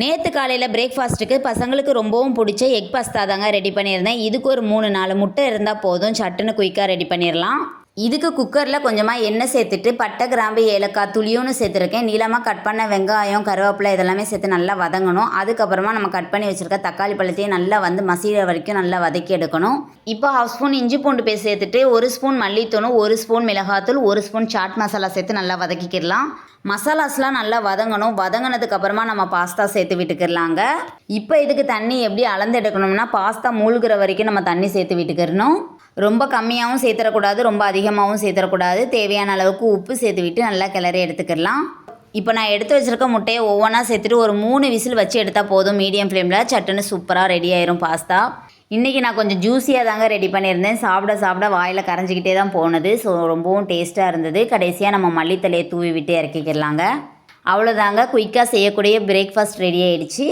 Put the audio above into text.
நேற்று காலையில் பிரேக்ஃபாஸ்ட்டுக்கு பசங்களுக்கு ரொம்பவும் பிடிச்ச எக் பாஸ்தா தாங்க ரெடி பண்ணியிருந்தேன். இதுக்கு ஒரு மூணு நாலு முட்டை இருந்தால் போதும். சட்டுன்னு குயிக்காக ரெடி பண்ணிடலாம் இதுக்கு குக்கரில் கொஞ்சமாக எண்ணெய் சேர்த்துட்டு பட்டை கிராம்பு ஏலக்காய் துளியும்னு சேர்த்துருக்கேன். நீளமாக கட் பண்ண வெங்காயம் கருவேப்பிலை இதெல்லாமே சேர்த்து நல்லா வதங்கணும். அதுக்கப்புறமா நம்ம கட் பண்ணி வச்சுருக்க தக்காளி பழத்தையும் நல்லா வந்து மசீர வரைக்கும் நல்லா வதக்கி எடுக்கணும். இப்போ ஹாஃப் ஸ்பூன் இஞ்சி பூண்டு பேஸ்ட் சேர்த்துட்டு ஒரு ஸ்பூன் மல்லித்தூளும் ஒரு ஸ்பூன் மிளகாத்தூள் ஒரு ஸ்பூன் சாட் மசாலா சேர்த்து நல்லா வதக்கிக்கிடலாம். மசாலாஸ்லாம் நல்லா வதங்கணும். வதங்கினதுக்கப்புறமா நம்ம பாஸ்தா சேர்த்து விட்டுக்கிடலாங்க. இப்போ இதுக்கு தண்ணி எப்படி அளந்து எடுக்கணும்னா பாஸ்தா மூழ்கிற வரைக்கும் நம்ம தண்ணி சேர்த்து விட்டுக்கிறணும் ரொம்ப கம்மியாகவும் சேர்த்துடக்கூடாது ரொம்ப அதிகமாகவும் சேர்த்துடக்கூடாது. தேவையான அளவுக்கு உப்பு சேர்த்துவிட்டு நல்லா கிளறி எடுத்துக்கிடலாம். இப்போ நான் எடுத்து வச்சுருக்க முட்டையை ஒவ்வொன்றா சேர்த்துட்டு ஒரு மூணு விசில் வச்சு எடுத்தால் போதும். மீடியம் ஃப்ளேமில் சட்டுன்னு சூப்பராக ரெடி ஆயிரும் பாஸ்தா. இன்றைக்கி நான் கொஞ்சம் ஜூஸியாக தாங்க ரெடி பண்ணியிருந்தேன். சாப்பிட சாப்பிட வாயில் கரைஞ்சிக்கிட்டே தான் போனது. ஸோ ரொம்பவும் டேஸ்ட்டாக இருந்தது. கடைசியாக நம்ம மல்லித்தலையை தூவி விட்டு இறக்கிக்கிடலாங்க அவ்வளோதாங்க குயிக்காக செய்யக்கூடிய பிரேக்ஃபாஸ்ட் ரெடி ஆகிடுச்சி